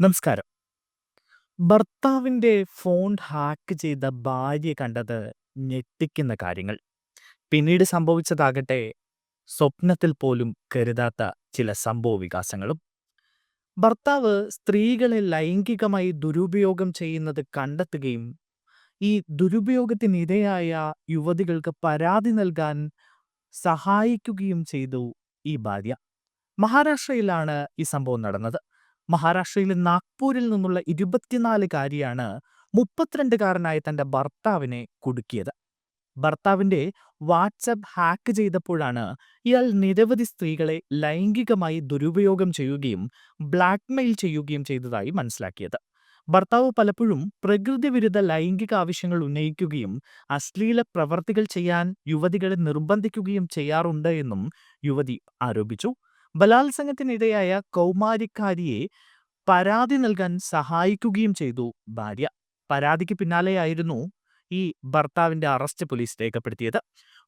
നമസ്കാരം. ഭർത്താവിന്റെ phone hack ചെയ്ത ഭാര്യ കണ്ടത് ഞെട്ടിക്കുന്ന കാര്യങ്ങൾ. പിന്നീട് സംഭവിച്ചതാകട്ടെ സ്വപ്നത്തിൽ പോലും കരുതാത്ത ചില സംഭവ വികാസങ്ങളും ഭർത്താവ് സ്ത്രീകളെ ലൈംഗികമായി ദുരുപയോഗം ചെയ്യുന്നത് കണ്ടെത്തുകയും ഈ ദുരുപയോഗത്തിനിരയായ യുവതികൾക്ക് പരാതി നൽകാൻ സഹായിക്കുകയും ചെയ്തു ഈ ഭാര്യ. മഹാരാഷ്ട്രയിലാണ് ഈ സംഭവം നടന്നത്. മഹാരാഷ്ട്രയിലെ നാഗ്പൂരിൽ നിന്നുള്ള ഇരുപത്തിനാലുകാരിയാണ് മുപ്പത്തിരണ്ടുകാരനായ തന്റെ ഭർത്താവിനെ കുടുക്കിയത്. ഭർത്താവിന്റെ വാട്സപ്പ് ഹാക്ക് ചെയ്തപ്പോഴാണ് ഇയാൾ നിരവധി സ്ത്രീകളെ ലൈംഗികമായി ദുരുപയോഗം ചെയ്യുകയും ബ്ലാക്ക്മെയിൽ ചെയ്യുകയും ചെയ്തതായി മനസ്സിലാക്കിയത്. ഭർത്താവ് പലപ്പോഴും പ്രകൃതിവിരുദ്ധ ലൈംഗിക ആവശ്യങ്ങൾ ഉന്നയിക്കുകയും അശ്ലീല പ്രവർത്തികൾ ചെയ്യാൻ യുവതികളെ നിർബന്ധിക്കുകയും ചെയ്യാറുണ്ട് എന്നും യുവതി ആരോപിച്ചു. ബലാത്സംഗത്തിനിരയായ കൗമാരിക്കാരിയെ പരാതി നൽകാൻ സഹായിക്കുകയും ചെയ്തു ഭാര്യ. പരാതിക്ക് പിന്നാലെയായിരുന്നു ഈ ഭർത്താവിന്റെ അറസ്റ്റ് പോലീസ് രേഖപ്പെടുത്തിയത്.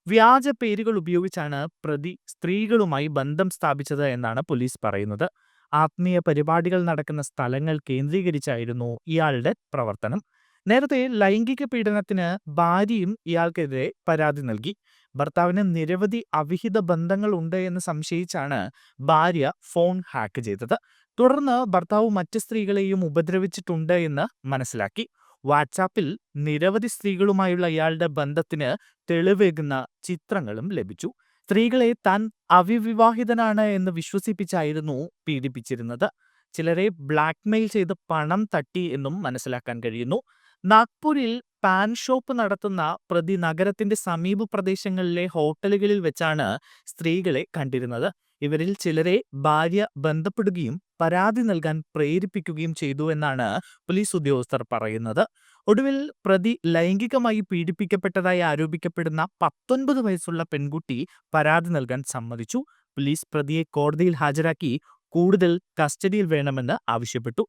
വ്യാജ പേരുകൾ ഉപയോഗിച്ചാണ് പ്രതി സ്ത്രീകളുമായി ബന്ധം സ്ഥാപിച്ചത് എന്നാണ് പോലീസ് പറയുന്നത്. ആത്മീയ പരിപാടികൾ നടക്കുന്ന സ്ഥലങ്ങൾ കേന്ദ്രീകരിച്ചായിരുന്നു ഇയാളുടെ പ്രവർത്തനം. നേരത്തെ ലൈംഗിക പീഡനത്തിന് ഭാര്യയും ഇയാൾക്കെതിരെ പരാതി നൽകി. ഭർത്താവിന് നിരവധി അവിഹിത ബന്ധങ്ങൾ ഉണ്ട് എന്ന് സംശയിച്ചാണ് ഭാര്യ ഫോൺ ഹാക്ക് ചെയ്തത്. തുടർന്ന് ഭർത്താവ് മറ്റ് സ്ത്രീകളെയും ഉപദ്രവിച്ചിട്ടുണ്ട് എന്ന് മനസ്സിലാക്കി. വാട്സാപ്പിൽ നിരവധി സ്ത്രീകളുമായുള്ള ഇയാളുടെ ബന്ധത്തിന് തെളിവേകുന്ന ചിത്രങ്ങളും ലഭിച്ചു. സ്ത്രീകളെ താൻ അവിവാഹിതനാണ് എന്ന് വിശ്വസിപ്പിച്ചായിരുന്നു പീഡിപ്പിച്ചിരുന്നത്. ചിലരെ ബ്ലാക്ക്മെയിൽ ചെയ്ത് പണം തട്ടി എന്നും മനസ്സിലാക്കാൻ കഴിയുന്നു. നാഗ്പൂരിൽ പാൻ ഷോപ്പ് നടത്തുന്ന പ്രതി നഗരത്തിന്റെ സമീപ പ്രദേശങ്ങളിലെ ഹോട്ടലുകളിൽ വെച്ചാണ് സ്ത്രീകളെ കണ്ടിരുന്നത്. ഇവരിൽ ചിലരെ ഭാര്യ ബന്ധപ്പെടുകയും പരാതി നൽകാൻ പ്രേരിപ്പിക്കുകയും ചെയ്തു എന്നാണ് പോലീസ് ഉദ്യോഗസ്ഥർ പറയുന്നത്. ഒടുവിൽ പ്രതി ലൈംഗികമായി പീഡിപ്പിക്കപ്പെട്ടതായി ആരോപിക്കപ്പെടുന്ന പത്തൊൻപത് വയസ്സുള്ള പെൺകുട്ടി പരാതി നൽകാൻ സമ്മതിച്ചു. പോലീസ് പ്രതിയെ കോടതിയിൽ ഹാജരാക്കി കൂടുതൽ കസ്റ്റഡിയിൽ വേണമെന്ന് ആവശ്യപ്പെട്ടു.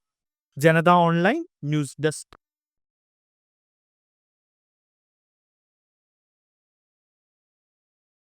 ജനത ഓൺലൈൻ ന്യൂസ് ഡെസ്ക്